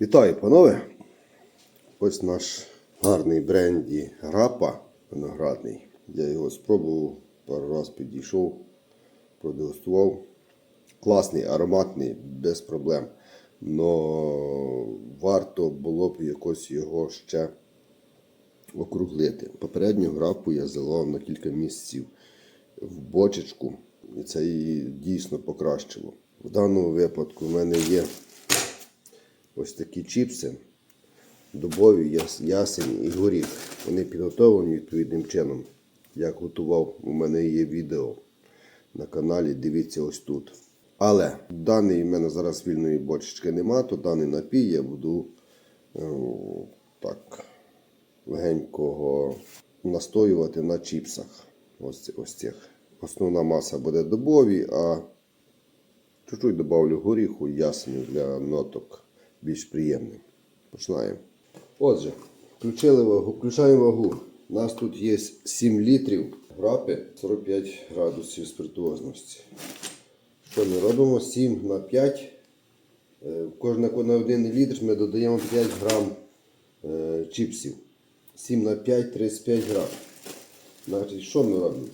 Вітаю, панове! Ось наш гарний бренді грапа виноградний. Я його спробував, пару раз підійшов, продегустував. Класний, ароматний, без проблем. Но варто було б якось його ще округлити. Попередню грапу я заливав на кілька місяців в бочечку, і це її дійсно покращило. В даному випадку в мене є ось такі чіпси, дубові, яс- ясень і горіх. Вони підготовлені відповідним чином. Як готував, у мене є відео на каналі, дивіться ось тут. Але даний в мене зараз вільної бочечки нема, то даний напій я буду е, так легенького настоювати на чіпсах. Ось, ось цих. Основна маса буде дубові, а чуть-чуть добавлю горіху ясеню для ноток більш приємним. Починаємо. Отже, включили вагу, включаємо вагу. У нас тут є 7 літрів грапи, 45 градусів спиртуозності. Що ми робимо? 7 на 5. Е, Кожна на 1 літр ми додаємо 5 грам е, чіпсів. 7 на 5 35 грам. Значить, що ми робимо?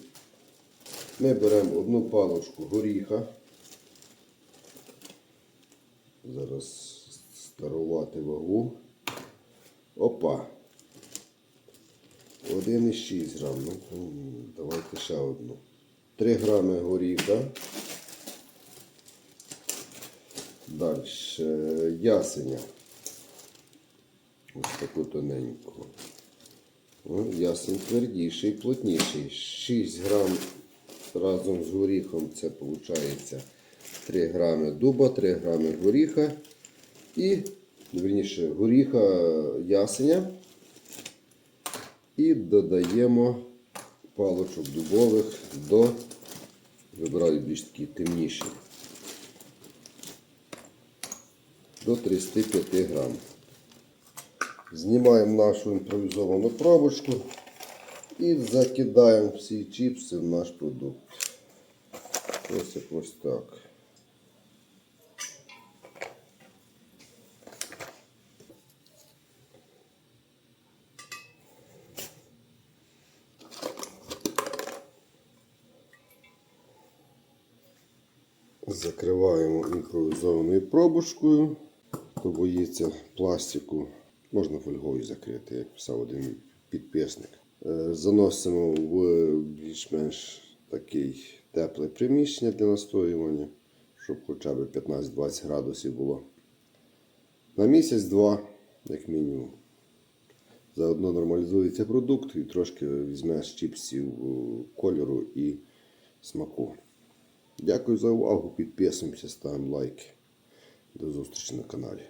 Ми беремо одну палочку горіха. Зараз старувати вагу. Опа. 1,6 грам. Ну, давайте ще одну. 3 грами горіха. Далі ясеня. Ось таку тоненьку. О, Ясень твердіший, плотніший. 6 грам разом з горіхом це виходить 3 грами дуба, 3 грами горіха і, верніше, горіха ясеня. І додаємо палочок дубових до, вибираю більш такі темніші, до 35 грам. Знімаємо нашу імпровізовану пробочку і закидаємо всі чіпси в наш продукт. Ось якось так. Закриваємо імпровізованою пробочкою. Хто боїться пластику, можна фольгою закрити, як писав один підписник. Е, Заносимо в більш-менш такий тепле приміщення для настоювання, щоб хоча б 15-20 градусів було. На місяць-два, як мінімум. Заодно нормалізується продукт і трошки візьме з чіпсів е, кольору і смаку. Дякую за увагу. Підписуємося, ставимо лайки. До зустрічі на каналі.